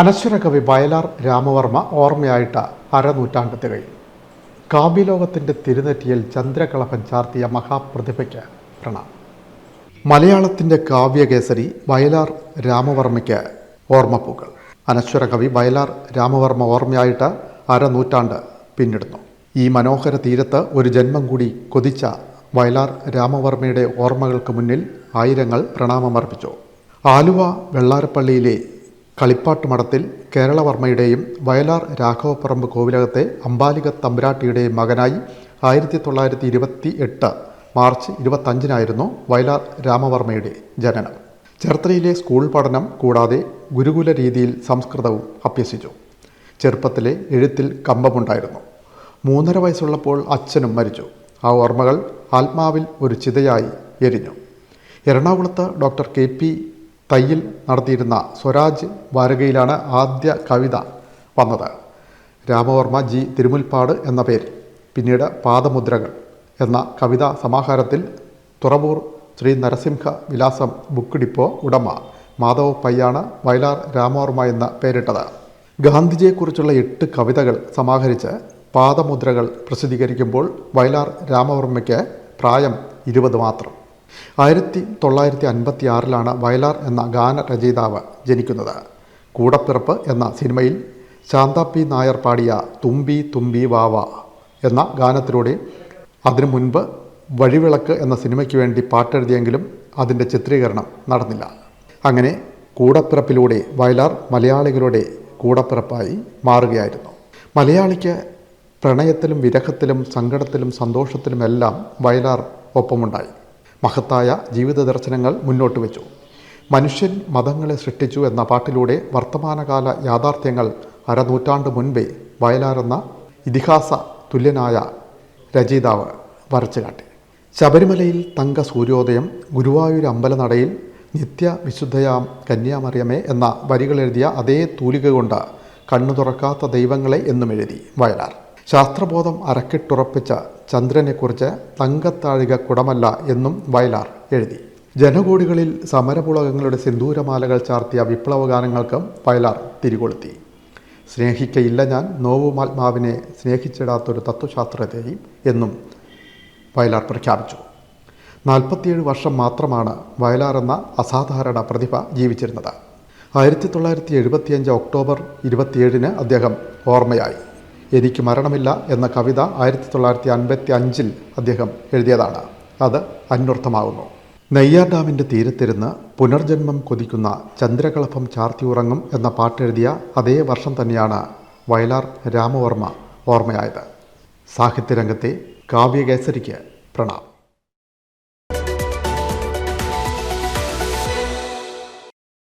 അനശ്വര കവി വയലാർ രാമവർമ്മ ഓർമ്മയായിട്ട് അരനൂറ്റാണ്ട് തികയും കാവ്യലോകത്തിന്റെ തിരുനെറ്റിയിൽ ചന്ദ്രകളഭൻ ചാർത്തിയ മഹാപ്രതിഭയ്ക്ക് പ്രണാം മലയാളത്തിന്റെ കാവ്യകേസരി വയലാർ രാമവർമ്മയ്ക്ക് ഓർമ്മപ്പൂക്കൾ. അനശ്വര കവി വയലാർ രാമവർമ്മ ഓർമ്മയായിട്ട് അരനൂറ്റാണ്ട് പിന്നിടുന്നു. ഈ മനോഹര തീരത്ത് ഒരു ജന്മം കൂടി കൊതിച്ച വയലാർ രാമവർമ്മയുടെ ഓർമ്മകൾക്ക് മുന്നിൽ ആയിരങ്ങൾ പ്രണാമമർപ്പിച്ചു. ആലുവ വെള്ളാരപ്പള്ളിയിലെ കളിപ്പാട്ട് മഠത്തിൽ കേരളവർമ്മയുടെയും വയലാർ രാഘവപ്പറമ്പ് കോവിലകത്തെ അംബാലിക തമ്പുരാട്ടിയുടെയും മകനായി ആയിരത്തി തൊള്ളായിരത്തി ഇരുപത്തി എട്ട് മാർച്ച് ഇരുപത്തഞ്ചിനായിരുന്നു വയലാർ രാമവർമ്മയുടെ ജനനം. ചേർത്തലയിലെ സ്കൂൾ പഠനം കൂടാതെ ഗുരുകുല രീതിയിൽ സംസ്കൃതവും അഭ്യസിച്ചു. ചെറുപ്പത്തിലെ എഴുത്തിൽ കമ്പമുണ്ടായിരുന്നു. മൂന്നര വയസ്സുള്ളപ്പോൾ അച്ഛനും മരിച്ചു. ആ ഓർമ്മകൾ ആത്മാവിൽ ഒരു ചിതയായി എരിഞ്ഞു. എറണാകുളത്ത് ഡോക്ടർ കെ പി തയ്യിൽ നടത്തിയിരുന്ന സ്വരാജ് വാരകയിലാണ് ആദ്യ കവിത വന്നത്. രാമവർമ്മ ജി. തിരുമുൽപ്പാട് എന്ന പേര് പിന്നീട് പാദമുദ്രകൾ എന്ന കവിതാ സമാഹാരത്തിൽ തുറവൂർ ശ്രീ നരസിംഹ വിലാസം ബുക്ക് ഡിപ്പോ ഉടമ മാധവ് പയ്യാണ് വയലാർ രാമവർമ്മ എന്ന പേരിട്ടത്. ഗാന്ധിജിയെക്കുറിച്ചുള്ള എട്ട് കവിതകൾ സമാഹരിച്ച് പാദമുദ്രകൾ പ്രസിദ്ധീകരിക്കുമ്പോൾ വയലാർ രാമവർമ്മയ്ക്ക് പ്രായം ഇരുപത് മാത്രം. ആയിരത്തി തൊള്ളായിരത്തി അൻപത്തി ആറിലാണ് വയലാർ എന്ന ഗാനരചയിതാവ് ജനിക്കുന്നത്. കൂടപ്പിറപ്പ് എന്ന സിനിമയിൽ ശാന്ത പി നായർ പാടിയ തുമ്പി തുമ്പി വാവ എന്ന ഗാനത്തിലൂടെ അതിനു മുൻപ് വഴിവിളക്ക് എന്ന സിനിമയ്ക്ക് വേണ്ടി പാട്ടെഴുതിയെങ്കിലും അതിന്റെ ചിത്രീകരണം നടന്നില്ല. അങ്ങനെ കൂടപ്പിറപ്പിലൂടെ വയലാർ മലയാളികളുടെ കൂടപ്പിറപ്പായി മാറുകയായിരുന്നു. മലയാളിക്ക് പ്രണയത്തിലും വിരഹത്തിലും സങ്കടത്തിലും സന്തോഷത്തിലുമെല്ലാം വയലാർ ഒപ്പമുണ്ടായി. മഹത്തായ ജീവിത ദർശനങ്ങൾ മുന്നോട്ട് വെച്ചു. മനുഷ്യൻ മതങ്ങളെ സൃഷ്ടിച്ചു എന്ന പാട്ടിലൂടെ വർത്തമാനകാല യാഥാർത്ഥ്യങ്ങൾ അരനൂറ്റാണ്ട് മുൻപേ വയലാർ എന്ന ഇതിഹാസ തുല്യനായ രചയിതാവ് വരച്ചു കാട്ടി. ശബരിമലയിൽ തങ്ക സൂര്യോദയം ഗുരുവായൂർ അമ്പലനടയിൽ നിത്യ വിശുദ്ധയാം കന്യാമറിയമേ എന്ന വരികൾ എഴുതിയ അതേ തൂലിക കൊണ്ട് കണ്ണു തുറക്കാത്ത ദൈവങ്ങളെ എന്നും എഴുതി വയലാർ. ശാസ്ത്രബോധം അരക്കിട്ടുറപ്പിച്ച ചന്ദ്രനെക്കുറിച്ച് തങ്കത്താഴിക കുടമല്ല എന്നും വയലാർ എഴുതി. ജനകോടികളിൽ സമരപുളകങ്ങളുടെ സിന്ദൂരമാലകൾ ചാർത്തിയ വിപ്ലവഗാനങ്ങൾക്കും വയലാർ തിരികൊളുത്തി. സ്നേഹിക്കയില്ല ഞാൻ നോവുമാത്മാവിനെ സ്നേഹിച്ചിടാത്തൊരു തത്വശാസ്ത്രത്തെയും എന്നും വയലാർ പ്രഖ്യാപിച്ചു. നാൽപ്പത്തിയേഴ് വർഷം മാത്രമാണ് വയലാർ എന്ന അസാധാരണ പ്രതിഭ ജീവിച്ചിരുന്നത്. ആയിരത്തി തൊള്ളായിരത്തി എഴുപത്തിയഞ്ച് ഒക്ടോബർ ഇരുപത്തിയേഴിന് അദ്ദേഹം ഓർമ്മയായി. എനിക്ക് മരണമില്ല എന്ന കവിത ആയിരത്തി തൊള്ളായിരത്തി അൻപത്തി അഞ്ചിൽ അദ്ദേഹം എഴുതിയതാണ്. അത് അന്വർത്ഥമാകുന്നു. നെയ്യാർ ഡാമിന്റെ തീരത്തിരുന്ന് പുനർജന്മം കൊതിക്കുന്ന ചന്ദ്രകളഭം ചാർത്തി ഉറങ്ങും എന്ന പാട്ടെഴുതിയ അതേ വർഷം തന്നെയാണ് വയലാർ രാമവർമ്മ ഓർമ്മയായത്. സാഹിത്യരംഗത്തെ കാവ്യകേസരിക്ക് പ്രണാം